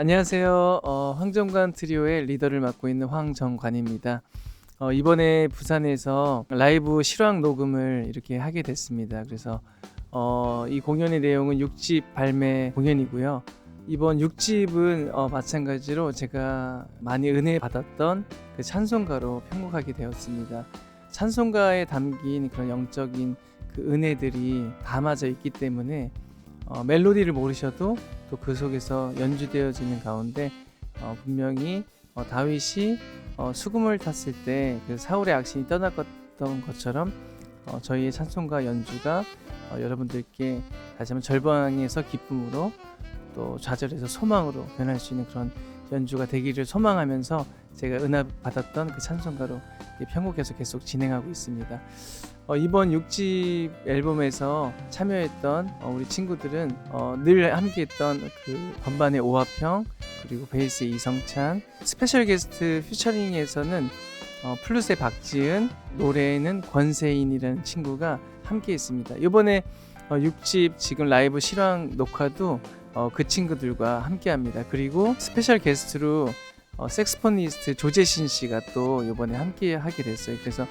안녕하세요. 어, 황정관 트리오의 리더를 맡고 있는 황정관입니다. 어, 이번에 부산에서 라이브 실황 녹음을 이렇게 하게 됐습니다. 그래서 어, 이 공연의 내용은 6집 발매 공연이고요. 이번 6집은 어, 마찬가지로 제가 많이 은혜 받았던 그 찬송가로 편곡하게 되었습니다. 찬송가에 담긴 그런 영적인 그 은혜들이 담아져 있기 때문에 어, 멜로디를 모르셔도 또 그 속에서 연주되어지는 가운데 어, 분명히 어, 다윗이 어, 수금을 탔을 때 그 사울의 악신이 떠났던 것처럼 어, 저희의 찬송가 연주가 어, 여러분들께 다시 한번 절방에서 기쁨으로 또 좌절에서 소망으로 변할 수 있는 그런 연주가 되기를 소망하면서 제가 은혜 받았던 그 찬송가로 편곡해서 계속 진행하고 있습니다. 어, 이번 6집 앨범에서 참여했던 어, 우리 친구들은 어, 늘 함께했던 그 건반의 오화평 그리고 베이스의 이성찬 스페셜 게스트 퓨처링에서는 어, 플룻의 박지은 노래에는 권세인이라는 친구가 함께했습니다. 이번에 어, 6집 지금 라이브 실황 녹화도 어, 그 친구들과 함께합니다. 그리고 스페셜 게스트로 어, 색스포니스트 조재신 씨가 또 이번에 함께 하게 됐어요. 그래서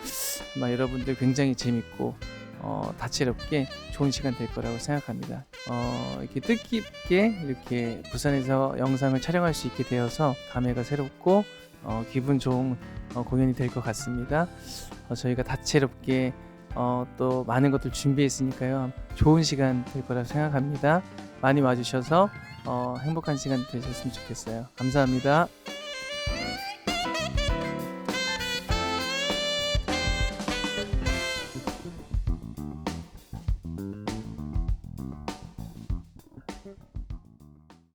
아마 여러분들 굉장히 재밌고 어, 다채롭게 좋은 시간 될 거라고 생각합니다. 어, 이렇게 뜻깊게 이렇게 부산에서 영상을 촬영할 수 있게 되어서 감회가 새롭고 어, 기분 좋은 어, 공연이 될 것 같습니다. 어, 저희가 다채롭게 어, 또 많은 것들 준비했으니까요. 좋은 시간 될 거라고 생각합니다. 많이 와주셔서 어, 행복한 시간 되셨으면 좋겠어요. 감사합니다.